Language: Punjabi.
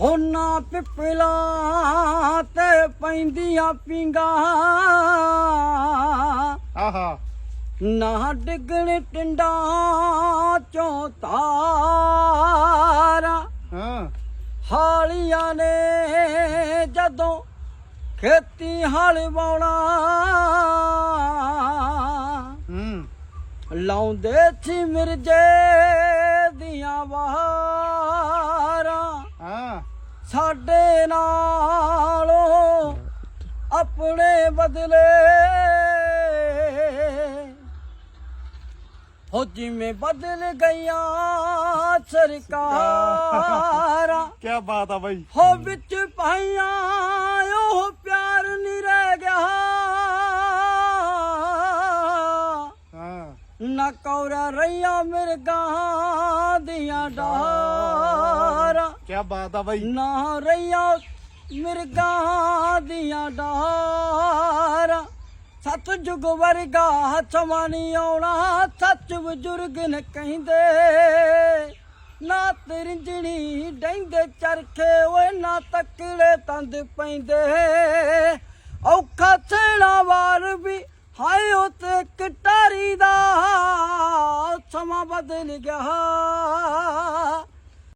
ਹੋਨਾ ਪਿਪਲਾ ਤੇ ਪੈਂਦੀਆਂ ਪਿੰਗਾ ਆਹਾ। ਨਾ ਡਿੱਗਣ ਟਿੰਡਾ ਚੋਂ ਤਾਰਾ। ਹਾਂ। ਹਾਲੀਆਂ ਨੇ ਜਦੋਂ ਖੇਤੀ ਹਲ ਵਾਉਣਾ। ਲਾਉਂਦੇ ਸੀ ਮਿਰਜੇ ਦੀਆਂ ਸਾਡੇ ਨਾਲੋਂ ਆਪਣੇ ਬਦਲੇ। ਹੋ ਜਿਵੇਂ ਬਦਲ ਗਈਆਂ ਸਰਕਾਰਾਂ। ਕੀ ਬਾਤ ਆ ਬਾਈ। ਹੋ ਵਿੱਚ ਪਾਈਆਂ ਉਹ ਪਿਆਰ ਨਹੀਂ ਰਹਿ ਗਿਆ। ਹਾਂ। ਨਾ ਕੌਰਾ ਰਈਆਂ ਮਿਰਗਾਂ ਦੀਆਂ ਡਾਰਾਂ ਕੀ ਬਾਤ ਆ ਬਾਈ। ਨਾ ਰਈਆਂ ਮਿਰਗਾਂ ਦੀਆਂ ਡਾਰਾਂ। ਸਤ ਜੁਗ ਵਰਗਾ ਸਮਾਂ ਨੀ ਆਉਣਾ ਸੱਚ ਬਜ਼ੁਰਗ ਨੇ ਕਹਿੰਦੇ। ਨਾ ਤਰਿੰਜਣੀ ਡੈਂਦੇ ਚਰਖੇ, ਓਏ ਨਾ ਤਕੜੇ ਤੰਦ ਪੈਂਦੇ। ਔਖਾ ਸੇਣਾ ਵਾਰ ਵੀ ਹਾਏ ਉਹ ਤੇ ਕਟਾਰੀ ਦਾ ਸਮਾਂ ਬਦਲ ਗਿਆ।